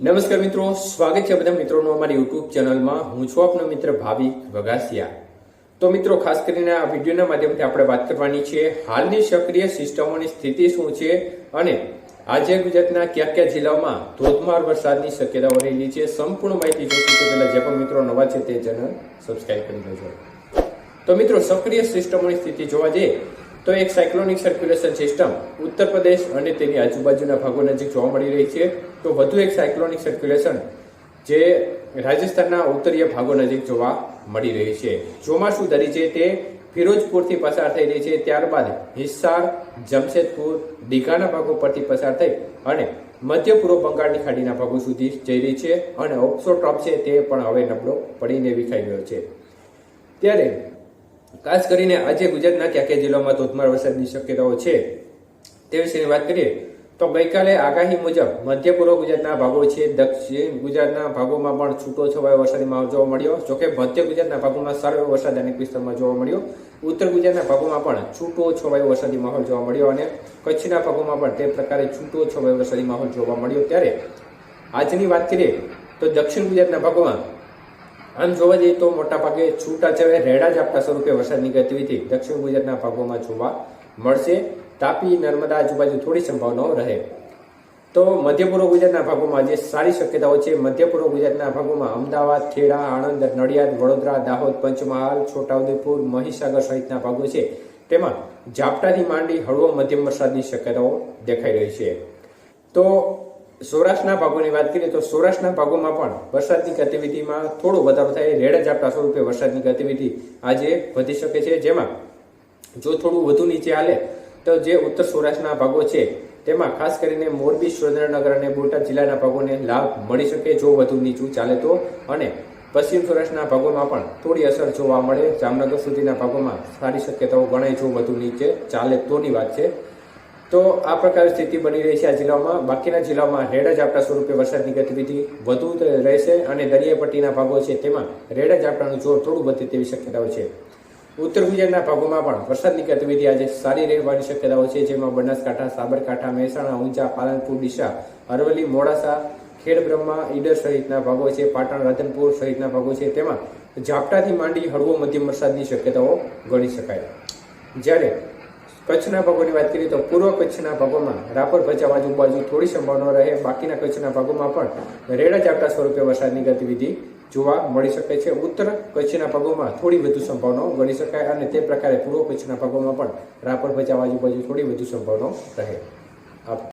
નમસ્કાર મિત્રો, સ્વાગત છે બધા મિત્રોનું અમારી યુટ્યુબ ચેનલમાં. હું છું આપનો મિત્ર ભાવિક વગાસિયા. તો મિત્રો, ખાસ કરીને આ વિડીયોના માધ્યમથી આપણે વાત કરવાની છે, હાલની સક્રિય સિસ્ટમોની સ્થિતિ શું છે અને આજે ગુજરાતના કયા કયા જિલ્લાઓમાં ધોધમાર વરસાદની શક્યતાઓ રહેલી છે, સંપૂર્ણ માહિતી જોઈતી તો પહેલા જે પણ મિત્રો નવા છે તે ચેનલ સબસ્ક્રાઈબ કરી લેજો. તો મિત્રો, સક્રિય સિસ્ટમોની સ્થિતિ જોવા જઈએ તો એક cyclonic circulation system Uttar Pradesh અને તેની આજુબાજુના ભાગો નજીક જોવા મળી રહી છે. તો વધુ એક સાયક્લોનિક સર્ક્યુલેશન જે રાજસ્થાનના ઉત્તરીય ભાગો નજીક જોવા મળી રહી છે. ચોમાસુ છે તે ફિરોજપુરથી પસાર થઈ રહી છે. ત્યારબાદ હિસ્સાર જમશેદપુર, દીઘાના ભાગો પરથી પસાર થઈ અને મધ્ય પૂર્વ બંગાળની ખાડીના ભાગો સુધી જઈ રહી છે અને ઓપ્સો ટ્રોપ છે તે પણ હવે નબળો પડીને વિખાઈ ગયો છે. ત્યારે ખાસ કરીને આજે ગુજરાતના ક્યાંક જિલ્લામાં ધોધમાર વરસાદની શક્યતાઓ છે તે વિશેની વાત કરીએ તો ગઈકાલે આગાહી મુજબ મધ્ય પૂર્વ ગુજરાતના ભાગો છે, દક્ષિણ ગુજરાતના ભાગોમાં પણ છૂટો છવાયો વરસાદી માહોલ જોવા મળ્યો. જોકે મધ્ય ગુજરાતના ભાગોમાં સારો વરસાદ અનેક વિસ્તારમાં જોવા મળ્યો. ઉત્તર ગુજરાતના ભાગોમાં પણ છૂટો છવાયો વરસાદી માહોલ જોવા મળ્યો અને કચ્છના ભાગોમાં પણ તે પ્રકારે છૂટો છવાયો વરસાદી માહોલ જોવા મળ્યો. ત્યારે આજની વાત કરીએ તો દક્ષિણ ગુજરાતના ભાગોમાં આમ જોવા જઈએ તો મોટા ભાગે છૂટાછવાયા રેડા ઝાપટા સ્વરૂપે વરસાદની ગતિવિધિ દક્ષિણ ગુજરાતના ભાગોમાં જોવા મળશે. તાપી, નર્મદા આજુબાજુ થોડી સંભાવનાઓ રહે. તો મધ્ય પૂર્વ ગુજરાતના ભાગોમાં જે સારી શક્યતાઓ છે. મધ્ય પૂર્વ ગુજરાતના ભાગોમાં અમદાવાદ, ખેડા, આણંદ, નડિયાદ, વડોદરા, દાહોદ, પંચમહાલ, છોટાઉદેપુર, મહીસાગર સહિતના ભાગો છે. તેમાં ઝાપટાથી માંડી હળવો મધ્યમ વરસાદની શક્યતાઓ દેખાઈ રહી છે. તો સૌરાષ્ટ્રના ભાગોની વાત કરીએ તો સૌરાષ્ટ્રના ભાગોમાં પણ વરસાદની ગતિવિધિમાં થોડો વધારો થાય રેડ ઝાપટા સ્વરૂપે વરસાદની ગતિવિધિ આજે વધી શકે છે. જેમાં જો થોડું વધુ નીચે હાલે, તો જે ઉત્તર સૌરાષ્ટ્રના ભાગો છે, તેમાં ખાસ કરીને મોરબી, સુરેન્દ્રનગર અને બોટાદ જિલ્લાના ભાગોને લાભ મળી શકે જો વધુ નીચું ચાલે તો. અને પશ્ચિમ સૌરાષ્ટ્રના ભાગોમાં પણ થોડી અસર જોવા મળે. જામનગર સુધીના ભાગોમાં સારી શક્યતાઓ ગણાય જો વધુ નીચે ચાલે તોની વાત છે. તો આ પ્રકારની સ્થિતિ બની રહી છે આ જિલ્લાઓમાં બાકીના જિલ્લામાં રેડા ઝાપટા સ્વરૂપે વરસાદની ગતિવિધિ વધુ રહેશે અને દરિયાઈ ભાગો છે તેમાં રેડા ઝાપટાનું જોર થોડું વધે તેવી શક્યતાઓ છે. ઉત્તર ગુજરાતના ભાગોમાં પણ વરસાદની ગતિવિધિ આજે સારી રહેવાની શક્યતાઓ છે, જેમાં બનાસકાંઠા, સાબરકાંઠા, મહેસાણા, ઊંઝા, પાલનપુર, ડીસા, અરવલ્લી, મોડાસા, ખેડબ્રહ્મા, ઈડર સહિતના ભાગો છે, પાટણ, રાધનપુર સહિતના ભાગો છે. તેમાં ઝાપટાથી માંડી હળવો મધ્યમ વરસાદની શક્યતાઓ ગણી શકાય. જ્યારે કચ્છના ભાગોની વાત કરીએ તો પૂર્વ કચ્છના ભાગોમાં રાપર ભચાઉ આજુબાજુ થોડી સંભાવના રહે. બાકીના કચ્છના ભાગોમાં પણ રેડા ઝાપટા સ્વરૂપે વરસાદની ગતિવિધિ જોવા મળી શકે છે. ઉત્તર કચ્છના ભાગોમાં થોડી વધુ સંભાવનાઓ ગણી શકાય અને તે પ્રકારે પૂર્વ કચ્છના ભાગોમાં પણ રાપર ભચાઉ આજુબાજુ થોડી વધુ સંભાવનાઓ રહે.